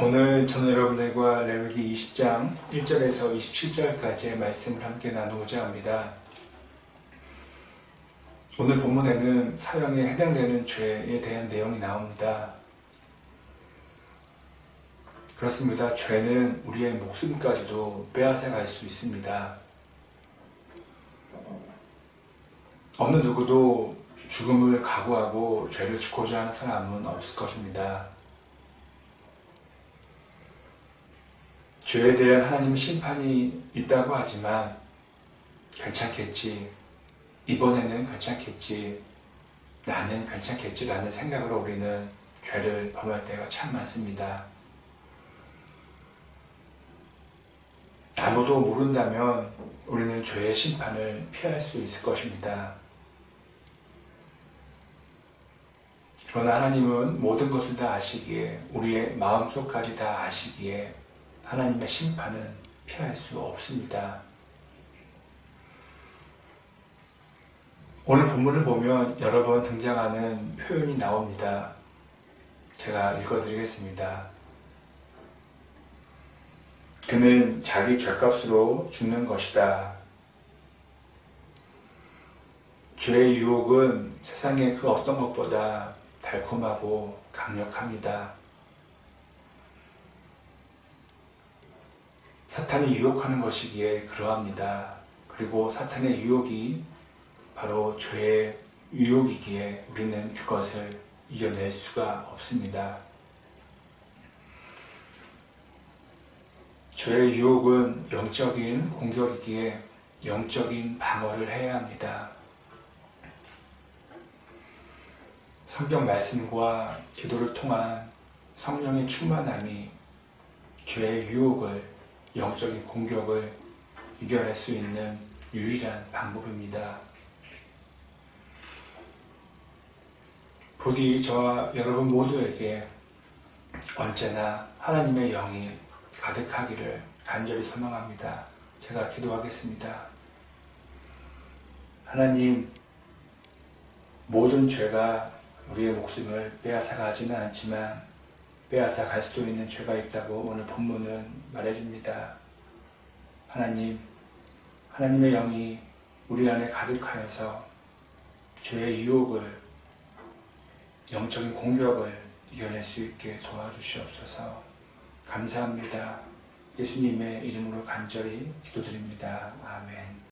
오늘 저는 여러분들과 레위기 20장 1절에서 27절까지의 말씀을 함께 나누고자 합니다. 오늘 본문에는 사형에 해당되는 죄에 대한 내용이 나옵니다. 그렇습니다. 죄는 우리의 목숨까지도 빼앗아갈 수 있습니다. 어느 누구도 죽음을 각오하고 죄를 짓고자 하는 사람은 없을 것입니다. 죄에 대한 하나님 심판이 있다고 하지만 괜찮겠지. 이번에는 괜찮겠지. 나는 괜찮겠지라는 생각으로 우리는 죄를 범할 때가 참 많습니다. 아무도 모른다면 우리는 죄의 심판을 피할 수 있을 것입니다. 그러나 하나님은 모든 것을 다 아시기에 우리의 마음속까지 다 아시기에 하나님의 심판은 피할 수 없습니다. 오늘 본문을 보면 여러 번 등장하는 표현이 나옵니다. 제가 읽어드리겠습니다. 그는 자기 죄값으로 죽는 것이다. 죄의 유혹은 세상의 그 어떤 것보다 달콤하고 강력합니다. 사탄이 유혹하는 것이기에 그러합니다. 그리고 사탄의 유혹이 바로 죄의 유혹이기에 우리는 그것을 이겨낼 수가 없습니다. 죄의 유혹은 영적인 공격이기에 영적인 방어를 해야 합니다. 성경 말씀과 기도를 통한 성령의 충만함이 죄의 유혹을 영적인 공격을 이겨낼 수 있는 유일한 방법입니다. 부디 저와 여러분 모두에게 언제나 하나님의 영이 가득하기를 간절히 소망합니다. 제가 기도하겠습니다. 하나님, 모든 죄가 우리의 목숨을 빼앗아가지는 않지만 빼앗아 갈 수도 있는 죄가 있다고 오늘 본문은 말해줍니다. 하나님, 하나님의 영이 우리 안에 가득하여서 죄의 유혹을, 영적인 공격을 이겨낼 수 있게 도와주시옵소서 감사합니다. 예수님의 이름으로 간절히 기도드립니다. 아멘.